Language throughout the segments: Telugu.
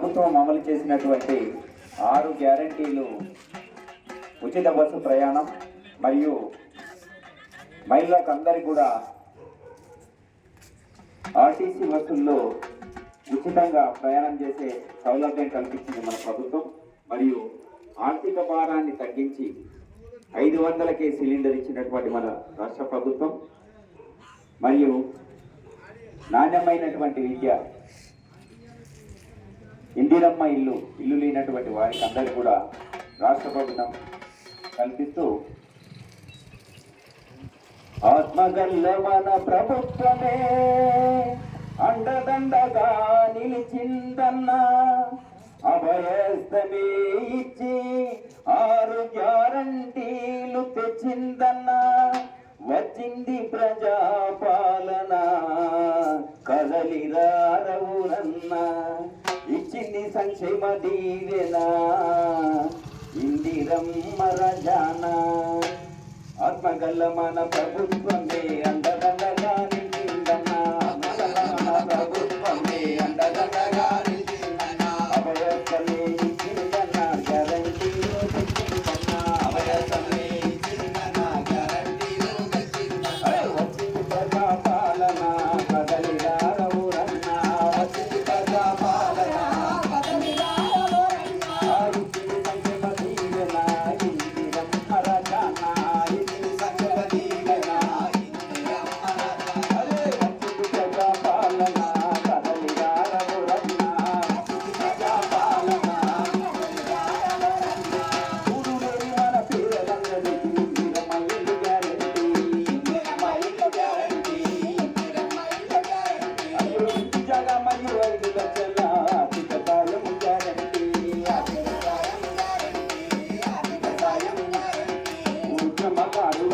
ప్రభుత్వం అమలు చేసినటువంటి ఆరు గ్యారంటీలు ఉచిత బస్సు ప్రయాణం మరియు మహిళలకు అందరికీ కూడా ఆర్టీసీ బస్సుల్లో ఉచితంగా ప్రయాణం చేసే సౌలభ్యం కల్పించింది మన ప్రభుత్వం. మరియు ఆర్థిక భారాన్ని తగ్గించి ఐదు వందలకే సిలిండర్ ఇచ్చినటువంటి మన రాష్ట్ర ప్రభుత్వం. మరియు నాణ్యమైనటువంటి విద్య ఇందిరమ్మ ఇల్లు ఇల్లు లేనటువంటి వారికి అందరికీ కూడా రాష్ట్ర ప్రభుత్వం కల్పిస్తూ ఆత్మగల్ల మన ప్రభుత్వమే అండదండగా నిలిచిందన్నా అభయస్తమే ఇచ్చి ఆరు గ్యారంటీలు తెచ్చిందన్నా వచ్చింది ప్రజాపాలన కదలిరారవునన్నా సంక్షేమ దీవెన ఇందిరమ్మ రజానా. ఆత్మగల్ల మన ప్రభుత్వమే అంద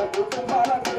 గ్యారెంటీ ఆర్థిక